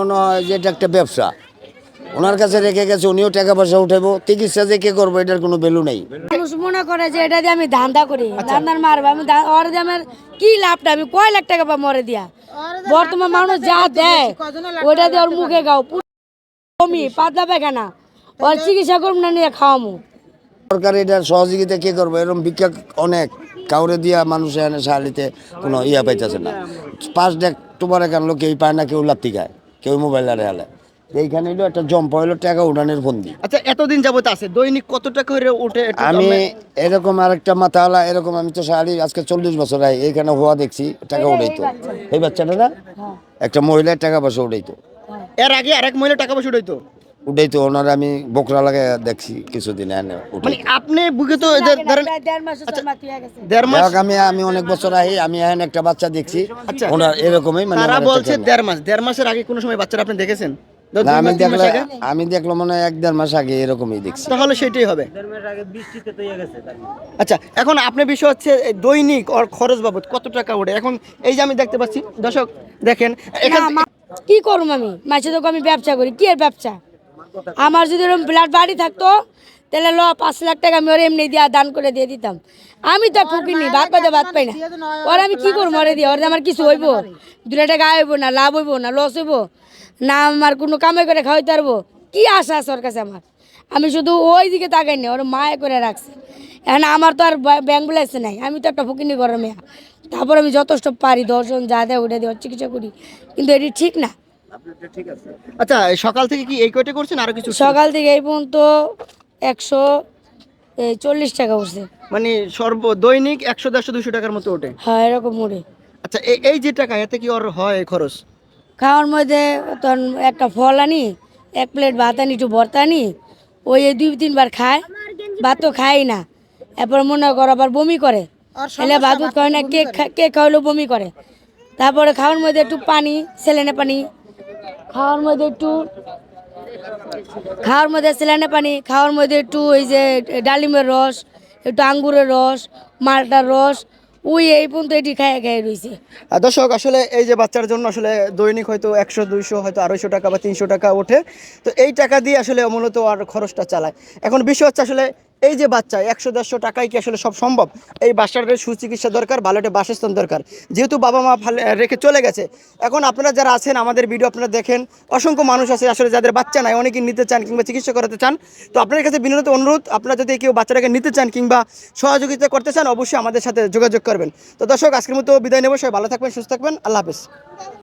মনে হয় যে এটা একটা ব্যবসা। ওনার কাছে রেখে গেছে উনিও টাকা পয়সা উঠাবো চিকিৎসা যে কে করব এটার কোনো ভ্যালু নেই। মানুষ মনে করে যে এটা দিয়ে আমি ধান্দা করি ধান্দার মারবো। আমি ওর দিয়ে আমার কি লাভটা? আমি কয় লাখ টাকা পাবো মরে দিয়া? বর্তমান মানুষ যা দেয় ওইটা দিয়ে ওর মুখে গাও। কমি পাতলা পায়খানা ওর চিকিৎসা করব না নিয়ে খাওয়ামু। সরকার এটার সহযোগিতা কে করব? এরকম ভিক্ষা অনেক। কাউরে দিয়া মানুষ এখানে সাহালিতে কোনো ইয়া পাইতেছে না। পাঁচ ডেক তোমার এখান লোক কেউ পায় না কেউ লাত্তি খায়। কেউ মোবাইল আরে হালে। এইখানে হলো একটা জম্প হলো টাকা উঠানের ফন্দি আচ্ছা এতদিন যাবত আছে দৈনিক কত টাকা করে উঠে আমি এরকম আরেকটা মাথাওয়ালা এরকম আমি তো সারি আজকে চল্লিশ বছর আই এখানে হওয়া দেখছি টাকা উঠাইতো এই বাচ্চাটা না একটা মহিলার টাকা পয়সা উঠাইতো এর আগে আরেক মহিলা টাকা পয়সা উঠাইতো উঠাইতো ওনার আমি বকরা লাগে দেখছি কিছুদিন এনে মানে আপনি বুকে তো ধরেন দেড় মাস হয়ে আমি আমি অনেক বছর আহি আমি এখন একটা বাচ্চা দেখছি। আচ্ছা। ওনার এরকমই মানে তারা বলছে দেড় মাস দেড় মাসের আগে কোনো সময় বাচ্চারা আপনি দেখেছেন? আমি মাস, তিন মাস দেখলে আগে? আমি দেখল মনে হয় এক দেড় মাস আগে এরকমই দেখছি। তাহলে সেটাই হবে। আচ্ছা এখন আপনার বিষয় হচ্ছে দৈনিক ওর খরচ বাবদ কত টাকা ওঠে? এখন এই যে আমি দেখতে পাচ্ছি দর্শক দেখেন এখান কি করব আমি? মাসে তো আমি ব্যবসা করি কি এর ব্যবসা? আমার যদি ওরকম ব্লাড বাড়ি থাকতো তাহলে ল পাঁচ লাখ টাকা আমি ওর এমনি দিয়া দান করে দিয়ে দিতাম। আমি তো ফুকিনি ভাত পাতে ভাত পাই না। ওর আমি কি করব ওরে দিয়ে? ওর আমার কিছু হইব? দুটা টাকা আইব না লাভ হইব না লস হইব? না আমার কোনো কামে করে খাওয়াইতে পারব? কি আশা আছে ওর কাছে আমার? আমি শুধু ওই দিকে তাকাই না ওর মায়ে করে রাখছে। এখন আমার তো আর ব্যাংক ব্যালেন্স নাই আমি তো একটা ফুকিনি মেয়া। তারপর আমি যথেষ্ট পারি দর্শন যা দেয় ওটা দিয়ে ওর চিকিৎসা করি। কিন্তু এটি ঠিক না। আচ্ছা সকাল থেকে কি এই কয়টা করছেন? আরও কিছু সকাল থেকে এই পর্যন্ত একশো চল্লিশ টাকা উঠছে। মানে সর্ব দৈনিক একশো দেড়শো দুশো টাকার মতো ওঠে? হ্যাঁ এরকম মুড়ে আচ্ছা এই যে টাকা এতে কি ওর হয় খরচ? খাওয়ার মধ্যে তখন একটা ফল আনি এক প্লেট ভাত আনি একটু ভর্তা আনি ওই দুই তিনবার খায় ভাত তো খাই না। এরপর মনে করো আবার বমি করে। এলে ভাত খায় না কেক কেক খাওয়ালেও বমি করে। তারপরে খাওয়ার মধ্যে একটু পানি সেলেনে পানি খাওয়ার মধ্যে একটু, খাওয়ার মধ্যে সেলেনে পানি, খাওয়ার মধ্যে একটু ওই যে ডালিমের রস, একটু আঙ্গুরের রস, মালটার রস, ওই এই পর্যন্ত এটি খাইয়ে খাইয়ে রয়েছে দর্শক, আসলে এই যে বাচ্চার জন্য আসলে দৈনিক হয়তো একশো, দুইশো, হয়তো আড়াইশো টাকা বা তিনশো টাকা ওঠে। তো এই টাকা দিয়ে আসলে মূলত আর খরচটা চালায়। এখন বিষয় হচ্ছে আসলে এই যে বাচ্চা, একশো দেড়শো টাকায় কি আসলে সব সম্ভব? এই বাচ্চাটার সুচিকিৎসা দরকার, ভালো একটা বাসস্থান দরকার। যেহেতু বাবা মা ফালে- রেখে চলে গেছে, এখন আপনারা যারা আছেন, আমাদের ভিডিও আপনারা দেখেন, অসংখ্য মানুষ আছে আসলে যাদের বাচ্চা নাই, অনেকেই নিতে চান কিংবা চিকিৎসা করাতে চান। তো আপনাদের কাছে বিনোদন অনুরোধ, আপনারা যদি কেউ বাচ্চাটাকে নিতে চান কিংবা সহযোগিতা করতে চান, অবশ্যই আমাদের সাথে যোগাযোগ করবেন। তো দর্শক, আজকের মতো বিদায় নেব, সবাই ভালো থাকবেন, সুস্থ থাকবেন, আল্লাহ হাফেজ।